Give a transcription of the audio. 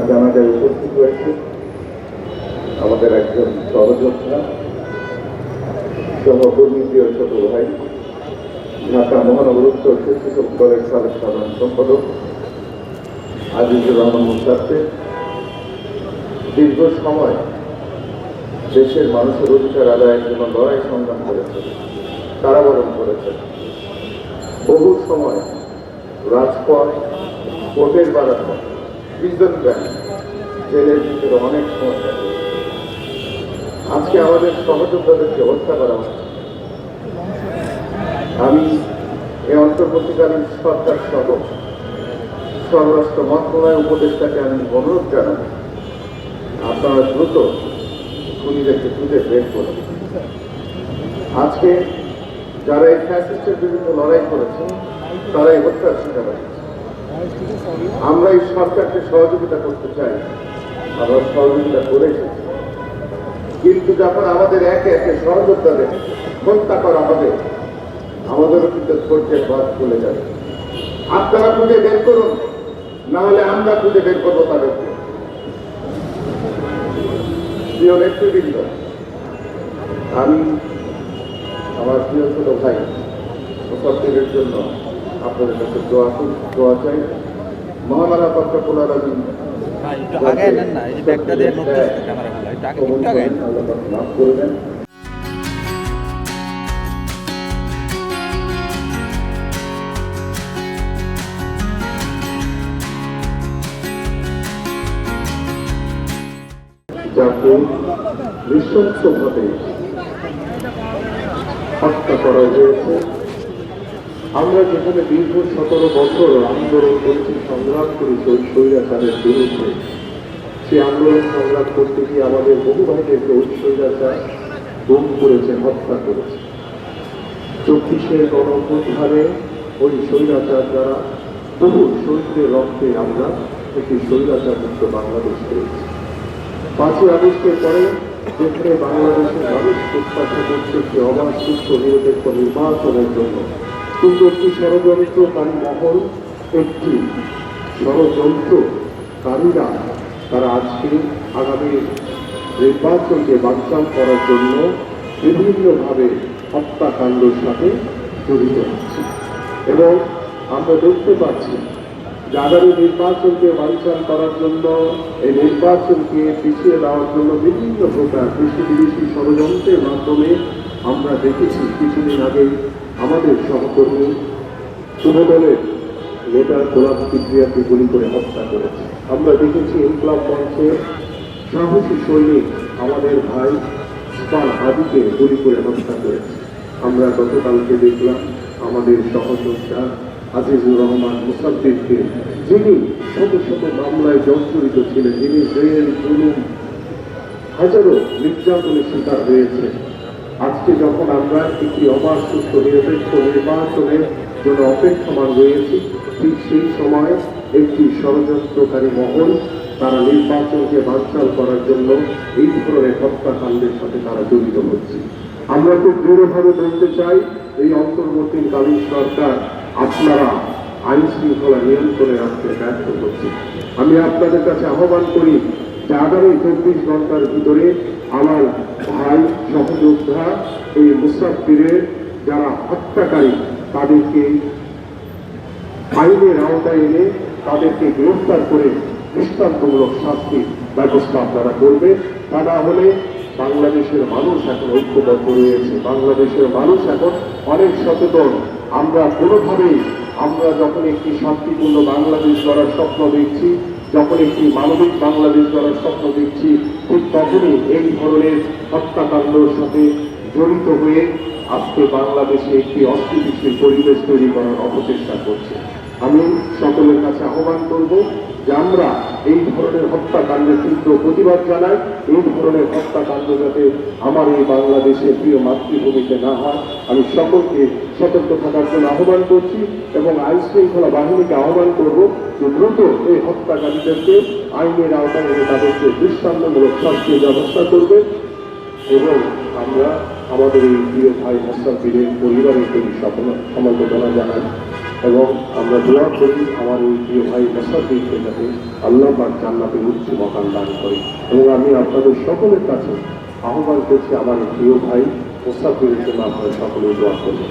ওনার জানাজায় উপস্থিত হয়েছে আমাদের একজন সহযোদ্ধা, সহকর্মী প্রিয় ছোট ভাই, ঢাকা মহানগর উত্তর শিক্ষক দলের সাবেক সাধারণ সম্পাদক আজিজুর রহমান মুস্তাফির দীর্ঘ সময় দেশের মানুষের অধিকার আদায়ের জন্য লড়াই সংগ্রাম করেছেন, কারাবরণ করেছেন। বহু সময় রাজপথ কোর্টের বারান্দা প্রিজন ব্যাংক জেলের ভিতরে অনেক কাটিয়েছে। আজকে আমাদের সহযোদ্ধাদেরকে হত্যা করা আমি এই অন্তর্বর্তীকালীন সরকার সহ স্বরাষ্ট্র মন্ত্রণালয় উপদেষ্টাকে আমি অনুরোধ জানাব, আপনারা দ্রুত খুনিদেরকে খুঁজে বের করুন। আজকে যারা এই ফ্যাসিস্টের বিরুদ্ধে লড়াই করেছে তারা এই হত্যার শিকার হয়েছে। আমরা এই সরকারকে সহযোগিতা করতে চাই। আমরা সহযোগিতা করে কিন্তু যখন আমাদের একে একে সহযোদ্ধাদের হত্যা করা হবে, আমাদেরও কিন্তু ধৈর্যের বাদ চলে যাবে। আপনারা খুঁজে বের করুন না হলে আমরা খুঁজে বের করব তাদেরকে। প্রিয় নেতৃবৃন্দ, আমি আমার প্রিয় ছোট ভাই মুসাফিরের জন্য আপনাদের কাছে দোয়া দোয়া চাই মহামারা আমি ভাই একটু আগে নেন না এই যে ব্যাগটা দিয়ে ক্যামেরাগুলো একটু আগে একটু আগে। মাফ করবেন যাকে নৃশংসভাবে হত্যা করা হয়েছে আমরা যেখানে দীর্ঘ সতেরো বছর আন্দোলন করেছি, সংগ্রাম করেছি ওই স্বৈরাচারের বিরুদ্ধে। সে আন্দোলন সংগ্রাম করতে গিয়ে আমাদের বহু ভাইদেরকে ওই স্বৈরাচার গুম করেছে, হত্যা করেছে। চব্বিশের গণপ্রতিহারে ওই স্বৈরাচার দ্বারা বহু শহীদের রক্তে আমরা একটি স্বৈরাচার মুক্ত বাংলাদেশ পেয়েছি। পাঁচই আগস্টের পরে যেখানে বাংলাদেশের মানুষ প্রত্যাশা করছে অবাধ সুস্থ নিরপেক্ষ নির্বাচনের জন্য কিন্তু একটি ষড়যন্ত্রকারী মহল একটি ষড়যন্ত্রকারীরা তারা আজকে আগামী নির্বাচনকে বানচাল করার জন্য বিভিন্নভাবে হত্যাকাণ্ডের সাথে জড়িত হচ্ছে এবং আমরা দেখতে পাচ্ছি যে আগামী নির্বাচনকে বানচাল করার জন্য, এই নির্বাচনকে পিছিয়ে দেওয়ার জন্য বিভিন্ন প্রকার কৃষি বিদেশি ষড়যন্ত্রের মাধ্যমে আমরা দেখেছি কিছুদিন আগে আমাদের সহকর্মী শুভদলের নেতা গোলাপ কিপ্রিয়াকে গুলি করে হত্যা করেছে। আমরা দেখেছি ইনকলাব মঞ্চের সাহসী সৈনিক আমাদের ভাই স্পার হাদিকে গুলি করে হত্যা করেছে। আমরা গতকালকে দেখলাম আমাদের সহযোদ্ধা আজিজুর রহমান মুসাদ্দিদকে যিনি শত শত মামলায় জর্জরিত ছিলেন। যিনি জেল, জুলুম, হাজারো নির্যাতনের শিকার হয়েছে আজকে যখন আমরা একটি অবাধ সুস্থ নিরপেক্ষ নির্বাচনের জন্য অপেক্ষমান রয়েছি, ঠিক সেই সময় একটি ষড়যন্ত্রকারী মহল তারা নির্বাচনকে বানচাল করার জন্য এই ধরনের হত্যাকাণ্ডের সাথে তারা জড়িত হচ্ছে। আমরা খুব দৃঢ়ভাবে বলতে চাই, এই অন্তর্বর্তীকালীন সরকার আপনারা আইন শৃঙ্খলা নিয়ন্ত্রণে রাখতে ব্যর্থ হচ্ছে। আমি আপনাদের কাছে আহ্বান করি যে আগামী চব্বিশ ঘণ্টার ভিতরে আমার ভাই সহযোদ্ধা এই মুসাফিরের যারা হত্যাকারী, তাদেরকে আইনের আওতায় এনে তাদেরকে গ্রেফতার করে দৃষ্টান্তমূলক শাস্তির ব্যবস্থা আপনারা করবে তা না হলে বাংলাদেশের মানুষ এখন ঐক্যবদ্ধ রয়েছে বাংলাদেশের মানুষ এখন অনেক সচেতন। আমরা কোনোভাবেই, আমরা যখন একটি শান্তিপূর্ণ বাংলাদেশ গড়ার স্বপ্ন দেখছি যখন একটি মানবিক বাংলাদেশ গড়ার স্বপ্ন দেখছি, ঠিক তখনই এই ধরনের হত্যাকাণ্ডের সাথে জড়িত হয়ে আজকে বাংলাদেশে একটি অস্থিতিশীল পরিবেশ তৈরি করার অপচেষ্টা করছে। আমি সকলের কাছে আহ্বান করব যে আমরা এই ধরনের হত্যাকাণ্ডের তীব্র প্রতিবাদ জানাই, এই ধরনের হত্যাকাণ্ড যাতে আমার এই বাংলাদেশের প্রিয় মাতৃভূমিতে না হয়। আমি সকলকে সতর্ক থাকার জন্য আহ্বান করছি এবং আইন শৃঙ্খলা বাহিনীকে আহ্বান করব যে দ্রুত এই হত্যাকারীদেরকে আইনের আওতায় এনে তাদেরকে দৃষ্টান্তমূলক শাস্তির ব্যবস্থা করবে এবং আমরা আমাদের এই প্রিয় ভাই মোস্তাফিরের পরিবারের প্রতি সমবেদনা জানাই। এবং আমরা দোয়া করি আমার এই প্রিয় ভাই মেসাদিকে যাতে আল্লাহ পাক জান্নাতের উচ্চ মকান দান করে। এবং আমি আপনাদের সকলের কাছে আহ্বান করছি আমার প্রিয় ভাই মোসাফির জন্য আপনারা সকলে দোয়া করবেন।